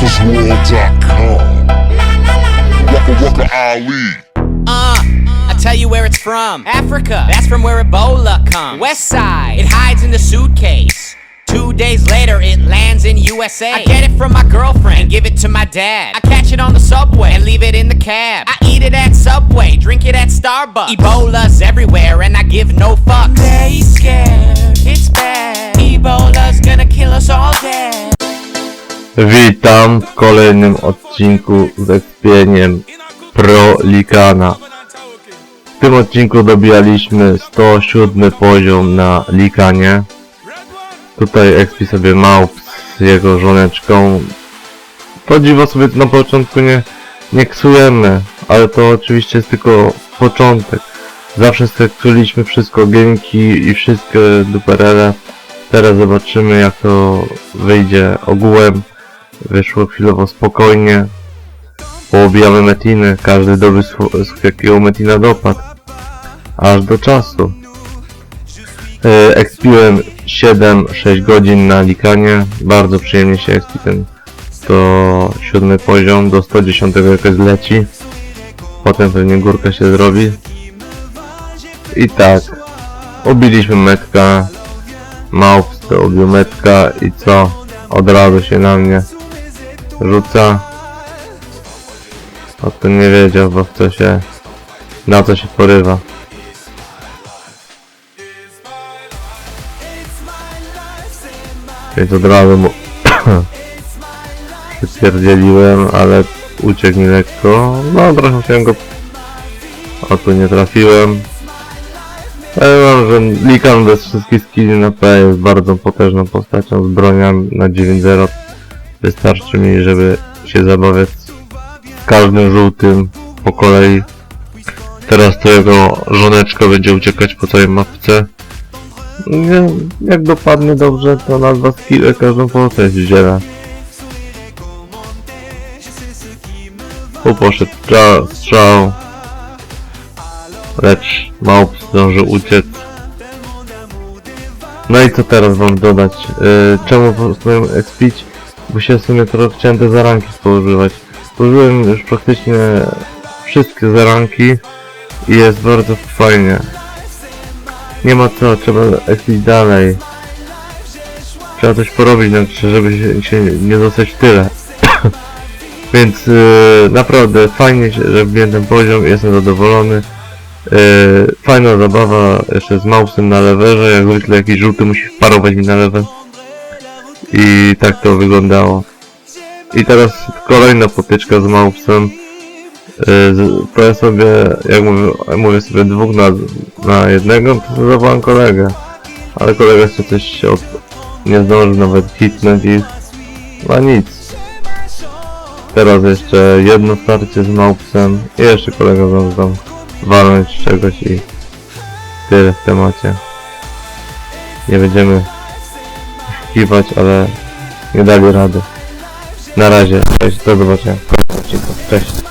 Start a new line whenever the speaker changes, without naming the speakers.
BuckersWorld.com. Waka Waka Ali.
Uh, I tell you where it's from. Africa. That's from where Ebola comes. West side. It hides in the suitcase. Two days later, it lands in USA. I get it from my girlfriend and give it to my dad. I catch it on the subway and leave it in the cab. I eat it at Subway, drink it at Starbucks. Ebola's everywhere and I give no fucks. They scared. It's bad. Ebola's gonna kill us all dead.
Witam w kolejnym odcinku z ekspieniem Pro Likana. W tym odcinku dobijaliśmy 107 poziom na Likanie. Tutaj expi sobie małp z jego żoneczką. To dziwo sobie na początku nie, nie ksujemy, ale to oczywiście jest tylko początek. Zawsze skryliśmy wszystko, gienki i wszystkie duperele. Teraz zobaczymy jak to wyjdzie ogółem. Wyszło chwilowo spokojnie. Poobijamy metiny, każdy doby z jakiego metina dopadł. Aż do czasu. E, Expiłem 7-6 godzin na likanie. Bardzo przyjemnie się expi ten 107 poziom. Do 110 jakoś leci. Potem pewnie górka się zrobi. I tak. Obiliśmy metka. Małp to obił metka i co? Od razu się na mnie rzuca. O tym nie wiedział, bo w co się... Na co się porywa. Więc od razu mu... Przypierdzieliłem, ale uciekł mi lekko. No, trochę się go... O, tu nie trafiłem. Ale mam, że Likan bez wszystkich skilli na P jest bardzo potężną postacią z bronią na 9-0. Wystarczy mi, żeby się zabawiać z każdym żółtym po kolei. Teraz to jego żoneczka będzie uciekać po całej mapce. Nie, jak dopadnie dobrze, to na dwa skille każdą postać wzięła. Tu poszedł strzał, strzał. Lecz małp zdążył uciec. No i co teraz wam dodać? Yy, czemu postanowiłem expić? Bo się w sumie trochę chciałem te zaranki spożywać. Spożyłem już praktycznie wszystkie zaranki i jest bardzo fajnie. Nie ma co, trzeba expić dalej. Trzeba coś porobić, znaczy, żeby się, nie zostać w tyle. Więc yy, naprawdę fajnie, że wbiłem ten poziom, jestem zadowolony. Yy, fajna zabawa jeszcze z Mausem na lewerze, jak zwykle jakiś żółty musi wparować mi na level. I tak to wyglądało. I teraz kolejna potyczka z z- to ja sobie, jak mówię, mówię sobie dwóch na, na jednego, to zawołam kolegę. Ale kolega jeszcze coś od... nie zdążył nawet hitnąć i... No nic. Teraz jeszcze jedno starcie z Maupsem i jeszcze kolega zdążył tam walnąć czegoś i tyle w temacie. Nie będziemy kiwać, ale nie dali rady. Na razie, cześć, do zobaczenia. Cześć.